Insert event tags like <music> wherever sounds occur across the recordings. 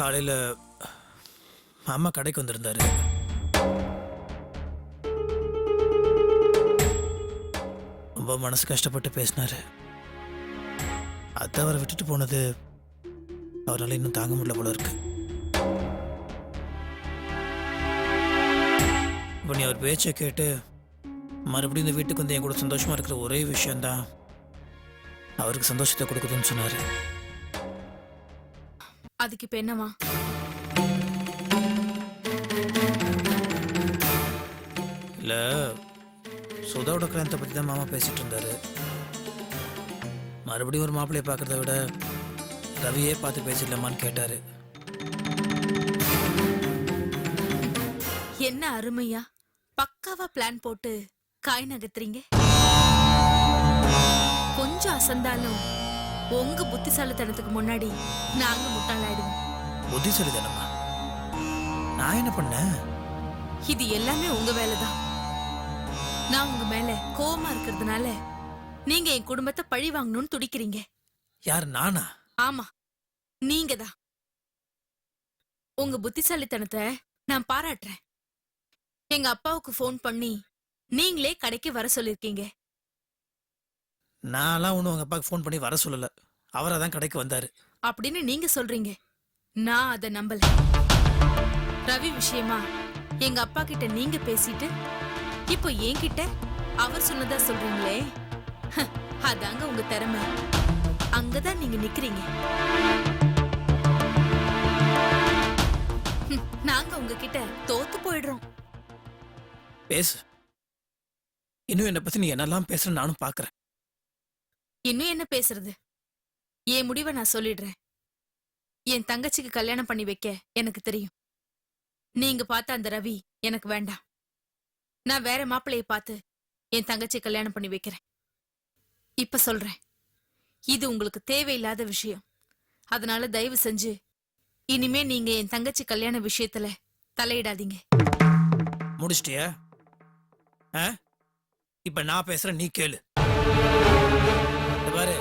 காலையில் அம்மா கடைக்கு வந்திருந்தாரு. ரொம்ப மனசு கஷ்டப்பட்டு பேசினாரு. அத்தை அவரை விட்டுட்டு போனது அவரால் இன்னும் தாங்க முடியல போல இருக்கு. இப்போ நீ அவர் பேச்சை கேட்டு மறுபடியும் இந்த வீட்டுக்கு வந்து என் கூட சந்தோஷமாக இருக்கிற ஒரே விஷயந்தான் அவருக்கு சந்தோஷத்தை கொடுக்குதுன்னு சொன்னார். அதுக்கு இப்ப என்னவா இல்லை சுதாவோட கல்யாணத்தை பற்றி தான் மாமா பேசிட்டு இருந்தாரு. மறுபடியும் ஒரு மாப்பிள்ளையை பார்க்கறத விட ரவியே பார்த்து பேசிடலாமான்னு கேட்டாரு. என்ன அருமையா? பக்காவா பிளான் போட்டு காய் நகர்த்துறீங்க. கொஞ்சம் அசந்தாலும் உங்க புத்திசாலித்தனத்துக்கு முன்னாடி நாங்க முட்டாளாயிடுவோம். புத்திசாலி தானம்மா நான் என்ன பண்ணேன்? இது எல்லாமே உங்க வேலைதான். நான் உங்க மேல கோவமா இருக்கிறதுனால நீங்க என் குடும்பத்தை பழி வாங்கணும்னு துடிக்கிறீங்க. யார் நானா? ஆமா நீங்க தான் உங்க புத்திசாலித்தனத்தை நான் பாராட்டுறேன். எங்க அப்பாவுக்கு ஃபோன் பண்ணி நீங்களே கடைக்கு வர சொல்லிருக்கீங்க. நான்லாம் ஒன்றும் உங்கள் அப்பாவுக்கு ஃபோன் பண்ணி வர சொல்லலை. அவராக தான் கடைக்கு வந்தார். அப்படின்னு நீங்க சொல்றீங்க. நான் அத நம்பல. ரவி விஷயமா எங்க அப்பா கிட்ட நீங்க பேசிட்டு இப்போ என்கிட்ட அவர் சொன்னதா சொல்றீங்களே? ஹ, அதாங்க உங்க திறமை. அங்கதான் நீங்க நிக்கிறீங்க. ஹம், நாங்க உங்ககிட்ட தோத்து போயிடுறோம். பேசு. இன்னும் என்னை பற்றி நீ என்னெல்லாம் பேசுற நானும் பார்க்குறேன் இன்னும் என்ன பேசுறது? என் முடிவை நான் சொல்லிடுறேன். என் தங்கச்சிக்கு கல்யாணம் பண்ணி வைக்க எனக்கு தெரியும். நீங்க பார்த்த அந்த ரவி எனக்கு வேண்டாம். நான் வேற மாப்பிள்ளைய பார்த்து என் தங்கச்சி கல்யாணம் பண்ணி வைக்கிறேன். இப்ப சொல்றேன். இது உங்களுக்கு தேவையில்லாத விஷயம். அதனால தயவு செஞ்சு இனிமே நீங்க என் தங்கச்சி கல்யாண விஷயத்துல தலையிடாதீங்க. முடிச்சிட்டியா? ஆ? நான் பேசுறேன் நீ கேளு. பாரு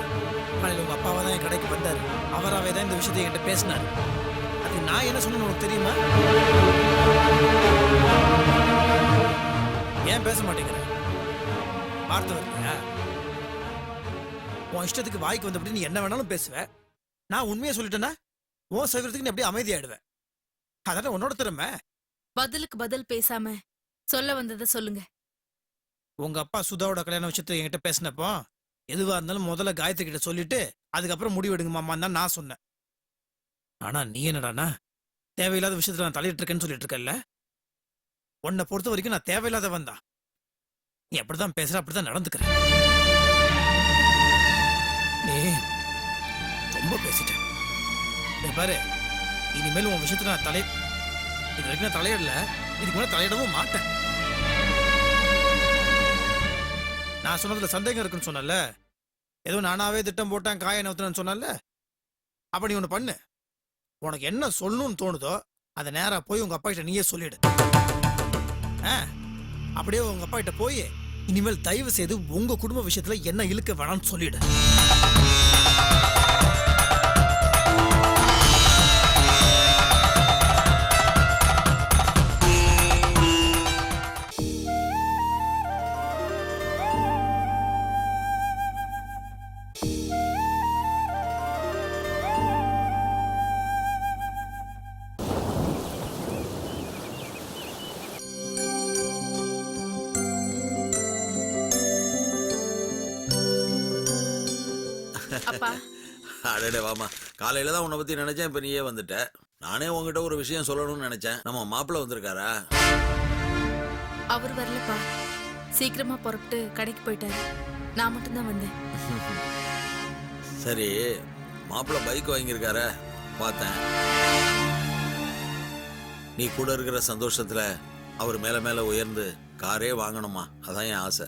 காலையில் உங்கள் அப்பாவை தான் என் கடைக்கு வந்தார். அவராகவே தான் இந்த விஷயத்தை என்கிட்ட பேசினார். அது நான் என்ன சொன்னேன்னு உனக்கு தெரியுமா? ஏன் பேச மாட்டேங்கிற? வார்த்தை வரலையா உன் இஷ்டத்துக்கு வாய்க்கு வந்தபடி நீ என்ன வேணாலும் பேசுவ. நான் உண்மையை சொல்லிட்டேன்னா உன் சைவரத்துக்கு நீ அப்படியே அமைதியாயிடுவேன் அதான உன்னோட திறமை? பதிலுக்கு பதில் பேசாம சொல்ல வந்ததை சொல்லுங்க. உங்க அப்பா சுதாவோட கல்யாண விஷயத்தை என்கிட்ட பேசினப்போ எதுவா இருந்தாலும் முதல்ல காயத்ரி கிட்ட சொல்லிட்டு அதுக்கப்புறம் முடிவெடுங்க மாமான்னு தான் நான் சொன்னேன். ஆனா நீ என்னடானா தேவையில்லாத விஷயத்துல நான் தலையிட்டு இருக்கேன்னு சொல்லிட்டு இருக்கேன்ல உன்னை பொறுத்த வரைக்கும் நான் தேவையில்லாதவன் தான். நீ அப்படிதான் பேசுற அப்படிதான் நடந்துக்கிறேன் நீ ரொம்ப பேசிட்டேன். பாரு இனிமேல் உன் விஷயத்துல நான் தலை இது வரைக்கும் நான் தலையிடல இதுக்கு மேல தலையிடவும் மாட்டேன். நான் சொன்னதுல சந்தேகம் இருக்குன்னு சொன்னல ஏதோ நானாவே திட்டம் போட்டேன் காய நவுத்துறேன்னு சொன்னல அப்ப நீ ஒண்ணு பண்ணு. உனக்கு என்ன சொல்லணும்னு தோணுதோ அதை நேரா போய் உங்க அப்பா கிட்ட நீயே சொல்லிடு. ஆ, அப்படியே உங்க அப்பா கிட்ட போய் இனிமேல் தயவு செய்து உங்க குடும்ப விஷயத்துல என்ன இழுக்க வேணாம்னு சொல்லிடு. அப்பா. அடடே வாமா. காலையில தான் உன்னை பத்தி நினைச்சேன் இப்ப நீயே வந்துட்ட. நானே உன்கிட்ட ஒரு விஷயம் சொல்லணும்னு நினைச்சேன். நம்ம மாப்பிள்ள வந்திருக்காரா? அவர் வரலப்பா. சீக்கிரமா புறப்பட்டு கடைக்கு போயிட்டாரு. நான் மட்டும்தான் வந்தேன். சரி மாப்பிள்ள பைக் வாங்கியிருக்கார? பார்த்தேன். நீ கூட இருக்கிற சந்தோஷத்துல அவர் மேல மேல உயர்ந்து காரே வாங்கணுமா? அதான் என் ஆசை.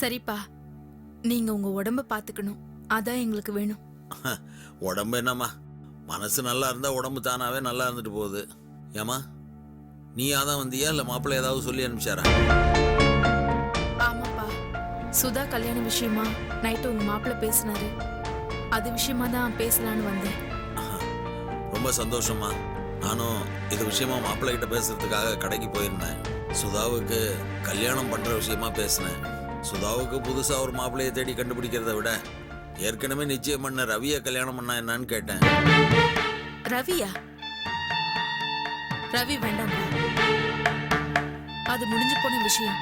சரிப்பா. நீங்க உங்க உடம்ப பாத்துக்கணும். அதான் எங்களுக்கு வேணும். <laughs> உடம்பு என்னம்மா? மனசு நல்லா இருந்தா உடம்பு தானாவே நல்லா இருந்துட்டு போகுது. ஏமா நீயா தான் வந்தியா? இல்ல மாப்பிள்ளை ஏதாவது சொல்லி அனுப்பிச்சாரா? ஆமாப்பா. சுதா கல்யாண விஷயமா? நைட்டு உங்க மாப்பிள்ள பேசினாரு. அது விஷயமா தான் பேசலான்னு வந்தேன். ரொம்ப சந்தோஷமா நானும் இது விஷயமா மாப்பிள்ளை கிட்ட பேசுறதுக்காக கடைக்கு போயிருந்தேன். சுதாவுக்கு கல்யாணம் பண்ற விஷயமா பேசினேன். சுதாவுக்கு புதுசா ஒரு மாப்பிள்ளையை தேடி கண்டுபிடிக்கிறத விட ஏற்கனவே நிச்சயம் பண்ண ரவியை கல்யாணம் பண்ணா என்னன்னு கேட்டேன். ரவியா? ரவி வேண்டாம் அது முடிஞ்சு போன விஷயம்.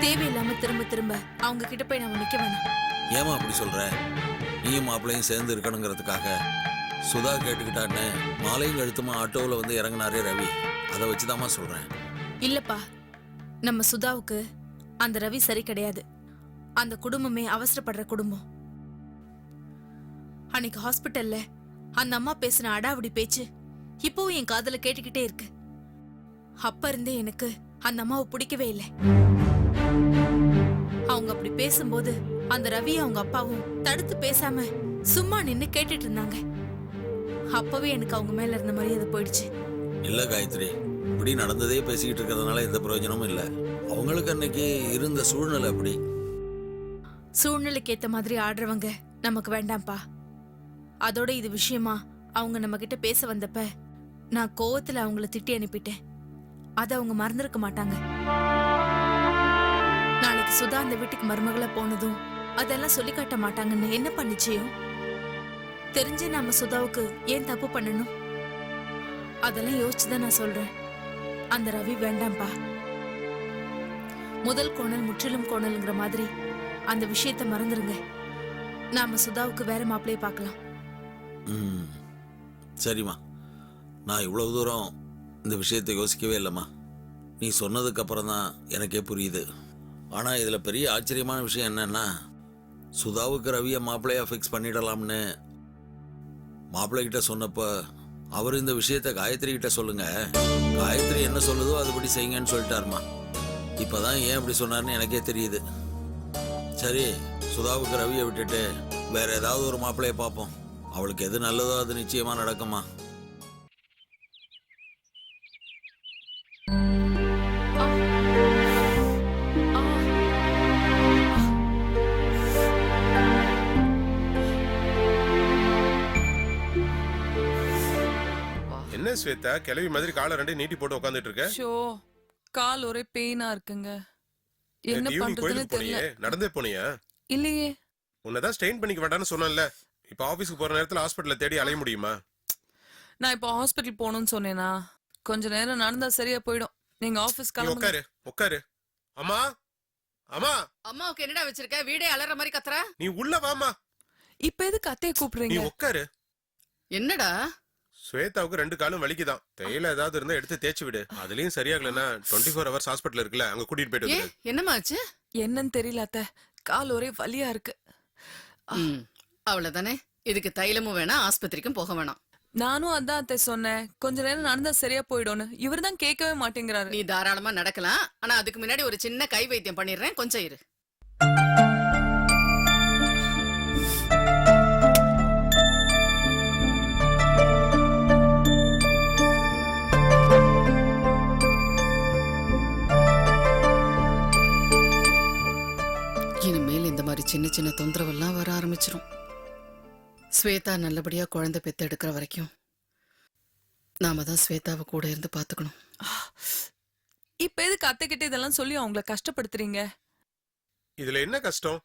தேவையில்லாம திரும்ப திரும்ப அவங்க கிட்ட போய் நாம நிக்க வேணாம். ஏமா அப்படி சொல்ற? நீயும் மாப்பிள்ளையும் சேர்ந்து இருக்கணுங்கிறதுக்காக சுதா கேட்டுக்கிட்டான்னு மாலையும் கழுத்துமா ஆட்டோவில் வந்து இறங்குனாரே ரவி. அதை வச்சுதாம்மா சொல்றேன். இல்லப்பா. நம்ம சுதாவுக்கு அந்த ரவி சரி கிடையாது. அந்த குடும்பமே அவசரப்படுற குடும்பம். அன்னைக்கு ஹாஸ்பிட்டல்ல அந்த அம்மா பேசின அடாவடி பேச்சு இப்பவும் என் காதுல கேட்டுக்கிட்டே இருக்கு. அப்ப இருந்தே எனக்கு அந்த அம்மாவை பிடிக்கவே இல்லை. அவங்க அப்படி பேசும்போது அந்த ரவி அவங்க அப்பாவும் தடுத்து பேசாம சும்மா நின்னு கேட்டுட்டு இருந்தாங்க. அப்பவே எனக்கு அவங்க மேல இருந்த மரியாதை போயிடுச்சு. இல்லை காயத்ரி இப்படி நடந்ததே பேசிக்கிட்டு இருக்கிறதுனால எந்த பிரயோஜனமும் இல்லை. அவங்களுக்கு அன்னைக்கு இருந்த சூழ்நிலை அப்படி. சூழ்நிலைக்கு ஏத்த மாதிரி ஆடுறவங்க நமக்கு வேண்டாம்ப்பா. அதோட இது விஷயமா அவங்க நம்ம கிட்ட பேச வந்தப்ப நான் கோவத்துல அவங்கள திட்டி அனுப்பிட்டேன். அதை அவங்க மறந்திருக்க மாட்டாங்க. நாளைக்கு சுதா அந்த வீட்டுக்கு மருமகளா போனதும் அதெல்லாம் சொல்லி காட்ட மாட்டாங்கன்னு என்ன பண்ணிச்சியும் தெரிஞ்சு நாம சுதாவுக்கு ஏன் தப்பு பண்ணணும்? அதெல்லாம் யோசிச்சுதான் நான் சொல்றேன். அந்த ரவி வேண்டாம்ப்பா முதல் கோணல் முற்றிலும் கோணல்ங்கிற மாதிரி அந்த விஷயத்த மறந்துருங்க. நாம சுதாவுக்கு வேற மாப்பிள்ளைய பார்க்கலாம். ம். சரிம்மா. நான் இவ்வளவு தூரம் இந்த விஷயத்தை யோசிக்கவே இல்லைம்மா. நீ சொன்னதுக்கு அப்புறம் தான் எனக்கே புரியுது. ஆனால் இதில் பெரிய ஆச்சரியமான விஷயம் என்னன்னா சுதாவுக்கு ரவியை மாப்பிள்ளையாக ஃபிக்ஸ் பண்ணிடலாம்னு மாப்பிள்ளைகிட்ட சொன்னப்போ அவர் இந்த விஷயத்தை காயத்ரி கிட்ட சொல்லுங்க. காயத்ரி என்ன சொல்லுதோ அதுபடி செய்யுங்கன்னு சொல்லிட்டாருமா இப்போதான் ஏன் அப்படி சொன்னார்னு எனக்கே தெரியுது. சரி சுதாவுக்கு ரவியை விட்டுட்டு வேற ஏதாவது ஒரு மாப்பிள்ளையை பார்ப்போம். அவளுக்கு எது நல்லதோ அது நிச்சயமா நடக்குமா என்ன ஸ்வேதா கிளவி மாதிரி காலை ரெண்டு நீட்டி போட்டு உட்காந்துட்டு இருக்க ஷோ கால் ஒரே பெயினா இருக்குங்க. என்ன ஈவினிங் பண்றதுன்னு கோயிலுக்கு தெரியல. நடந்தே போனியா? இல்லையே. உன்னதான் ஸ்டெயின் பண்ணிக்க வேண்டாம்னு சொன்னேன்ல. இப்ப ஆபீஸ்க்கு போற நேரத்துல ஹாஸ்பிட்டல்ல தேடி அலைய முடியுமா? நான் இப்போ ஹாஸ்பிட்டல் போகணும்னு சொன்னேனா கொஞ்ச நேரம் நடந்தா சரியா போயிடும். நீங்க ஆபீஸ் நீ கிளம்புங்க. உட்காரு உட்காரு அம்மா அம்மா. அம்மாவுக்கு என்னடா வச்சிருக்க? வீடே அலற மாதிரி கத்துற? நீ உள்ள வாமா இப்ப எதுக்கு அத்தைய நீ கூப்பிடுறீங்க உட்காரு என்னடா? ஸ்வேதாவுக்கு ரெண்டு காலும் வலிக்குதான். தையில ஏதாவது இருந்தா எடுத்து தேய்ச்சி விடு. அதுலயும் சரியாகலன்னா டுவெண்ட்டி ஃபோர் ஹவர்ஸ் ஹாஸ்பிட்டல் இருக்குல்ல அங்க கூட்டிட்டு போயிட்டு வந்துரு. என்னம்மா ஆச்சு? என்னன்னு தெரியல அத்தை. கால் ஒரே வலியா இருக்கு. ம், அவ்வளவுதானே. இதுக்கு தைலமும் வேணாம் ஆஸ்பத்திரிக்கும் போக வேணாம். நானும் அதான் அத்தை சொன்னேன். கொஞ்ச நேரம் நடந்தா சரியா போயிடும்னு. இவர் தான் கேட்கவே மாட்டேங்கிறாரு. நீ தாராளமா நடக்கலாம். ஆனா அதுக்கு முன்னாடி ஒரு சின்ன கை வைத்தியம் பண்ணிடுறேன். கொஞ்சம் இரு. இனிமேல் இந்த மாதிரி சின்ன சின்ன தொந்தரவெல்லாம் வர ஆரம்பிச்சிரும். ஸ்வேதா நல்லபடியா குழந்தை பெத்து எடுக்கிற வரைக்கும் நாம தான் ஸ்வேதாவை கூட இருந்து பாத்துக்கணும். இப்ப எதுக்கு அத்தை கிட்ட இதெல்லாம் சொல்லி அவங்கள கஷ்டப்படுத்துறீங்க? இதுல என்ன கஷ்டம்?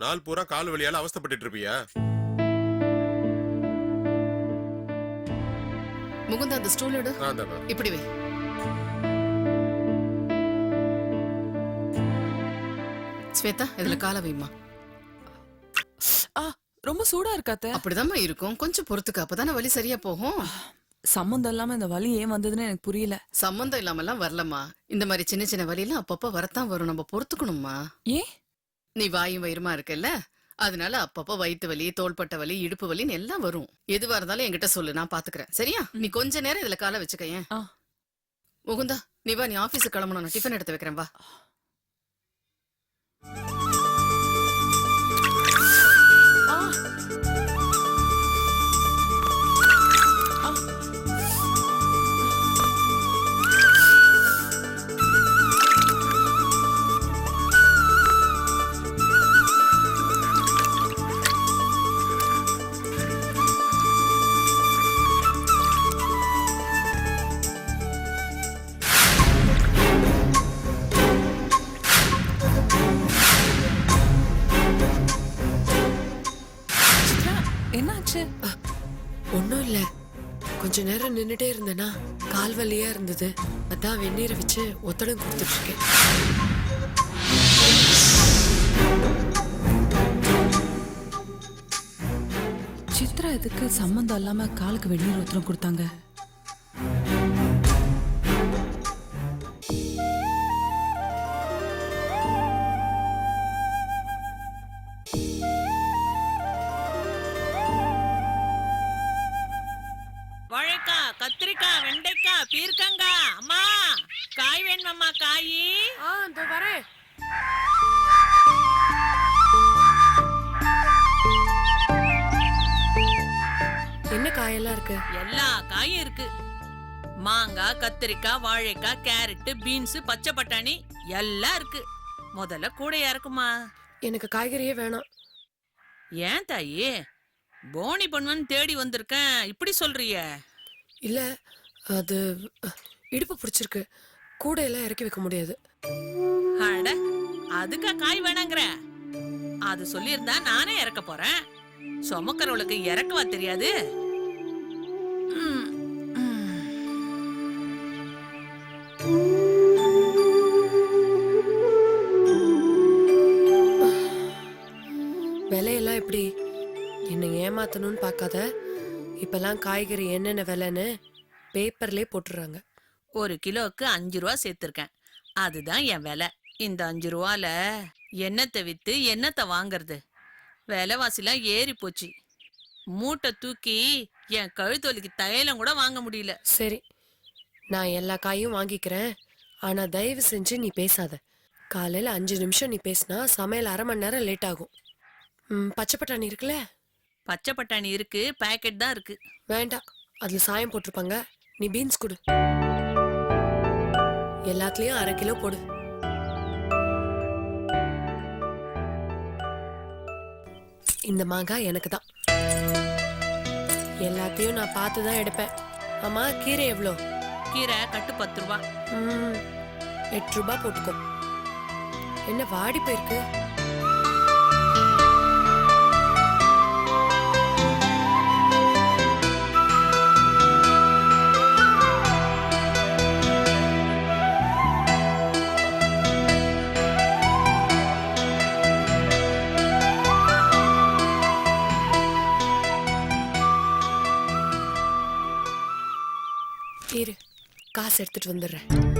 நாள் பூரா கால் வலியால அவஸ்தைப்பட்டுட்டு இருப்பியா? முகுந்தா அந்த ஸ்டூல் எடு இப்படி வை. ஸ்வேதா இதுல கால வைமா ரொம்ப சூடா இருக்கா அத்தை. அப்படிதாம்மா இருக்கும். கொஞ்சம் பொறுத்துக்க. அப்பதானே வலி சரியா போகும். சம்மந்தம் இல்லாம இந்த வலி ஏன் வந்ததுன்னு எனக்கு புரியல. சம்பந்தம் இல்லாமலாம் வரலம்மா. இந்த மாதிரி சின்ன சின்ன வலியெல்லாம் அப்பப்ப வரத்தான் வரும். நம்ம பொறுத்துக்கணும்மா. ஏன்? நீ வாயும் வயிறுமா இருக்கல்ல? அதனால அப்பப்ப வயித்து வலி தோள்பட்ட வலி இடுப்பு வலின்னு எல்லாம் வரும். எதுவா இருந்தாலும் என்கிட்ட சொல்லு. நான் பாத்துக்கிறேன். சரியா? நீ கொஞ்ச நேரம் இதுல கால வச்சுக்க ஏன்? ஆ. முகுந்தா நீ வா. நீ ஆபீஸுக்கு கிளம்பணும். நான் டிஃபன் எடுத்து வைக்கிறேன். வா. கொஞ்ச நேரம் நின்றுட்டே இருந்தேன்னா கால் வலியா இருந்தது. அதான் வெந்நீரை வச்சு ஒத்தடம் கொடுத்துட்டு இருக்கேன் சித்ரா எதுக்கு சம்மந்தம் இல்லாம காலுக்கு வெந்நீர் ஒருத்தரம் கொடுத்தாங்க. மாங்காய் கத்திரிக்காய் வாழைக்காய் கேரட் பீன்ஸ் பச்சை பட்டாணி எல்லாம் இருக்கு. முதல்ல கூடையா இருக்குமா எனக்கு காய்கறியே வேணாம். ஏன் தாயி? போனி பண்ணுவன்னு தேடி வந்திருக்கேன். இப்படி சொல்றிய? இல்ல அது இடுப்பு பிடிச்சிருக்கு. கூடையெல்லாம் இறக்கி வைக்க முடியாது. அட அதுக்கா காய் வேணாங்கிற. அது சொல்லியிருந்தா நானே இறக்க போறேன். சுமக்கிறவளுக்கு இறக்கவா தெரியாது? ம். ஏமாத்தணும்னு பார்க்காத. இப்பெல்லாம் காய்கறி என்னென்ன விலைன்னு பேப்பர்லயே போட்டுடுறாங்க. ஒரு கிலோவுக்கு அஞ்சு ரூபா சேர்த்திருக்கேன். அதுதான் என் விலை. இந்த அஞ்சு ரூபால எண்ணத்தை வித்து எண்ணத்தை வாங்குறது? விலைவாசிலாம் ஏறி போச்சு. மூட்டை தூக்கி என் கழுத்தொலிக்கு தைலம் கூட வாங்க முடியல. சரி நான் எல்லா காயும் வாங்கிக்கிறேன். ஆனா தயவு செஞ்சு நீ பேசாத. காலையில அஞ்சு நிமிஷம் நீ பேசினா சமையல் அரை மணி நேரம் லேட் ஆகும். ம், பச்சை பட்டாணி இருக்குல்ல? பச்சை பட்டாணி இருக்கு பாக்கெட் தான் இருக்கு. வேண்டாம். அதுல சாயம் போட்டிருப்பாங்க. நீ பீன்ஸ் கொடு. எல்லாத்துலயும் அரை கிலோ போடு. இந்த மாங்காய் எனக்கு தான். எல்லாத்தையும் நான் பார்த்து தான் எடுப்பேன். ஆமா கீரை எவ்வளோ? கீரை கட்டு பத்து ரூபா. எட்டு ரூபாய் போட்டுக்கோ. என்ன வாடி போயிருக்கு? எடுத்துட்டு வந்துடுறேன்.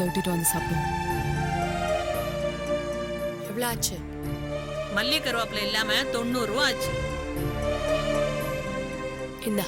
தொட்டிட்டு வந்து சாப்பிடுவோம் எவ்வளோ ஆச்சு? மல்லி கருவேப்பிலை இல்லாம தொண்ணூறு ரூபா ஆச்சு. இந்தா